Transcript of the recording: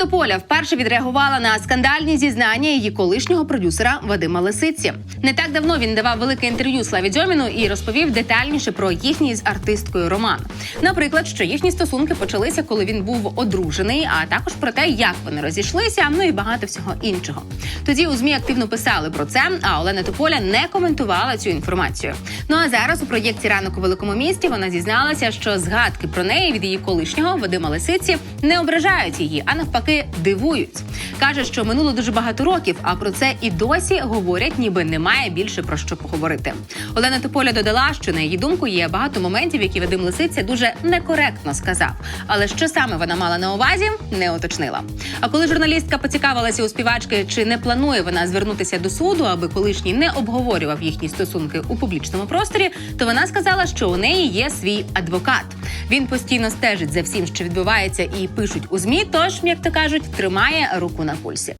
Тополя вперше відреагувала на скандальні зізнання її колишнього продюсера Вадима Лисиці. Не так давно він давав велике інтерв'ю Славі Дзьоміну і розповів детальніше про їхній з артисткою роман. Наприклад, що їхні стосунки почалися, коли він був одружений, а також про те, як вони розійшлися, ну і багато всього іншого. Тоді у змі активно писали про це, а Олена Тополя не коментувала цю інформацію. Ну а зараз у проєкті ранок у великому місті вона зізналася, що згадки про неї від її колишнього Вадима Лисиці не ображають її, а навпаки, дивують. каже, що минуло дуже багато років, а про це і досі говорять, ніби немає більше про що поговорити. Олена Тополя додала, що на її думку є багато моментів, які Вадим Лисиця дуже некоректно сказав. Але що саме вона мала на увазі, не уточнила. А коли журналістка поцікавилася у співачки, чи не планує вона звернутися до суду, аби колишній не обговорював їхні стосунки у публічному просторі, то вона сказала, що у неї є свій адвокат. Він постійно стежить за всім, що відбувається, і пишуть у змі. Тож, як то кажуть, тримає руку на пульсі.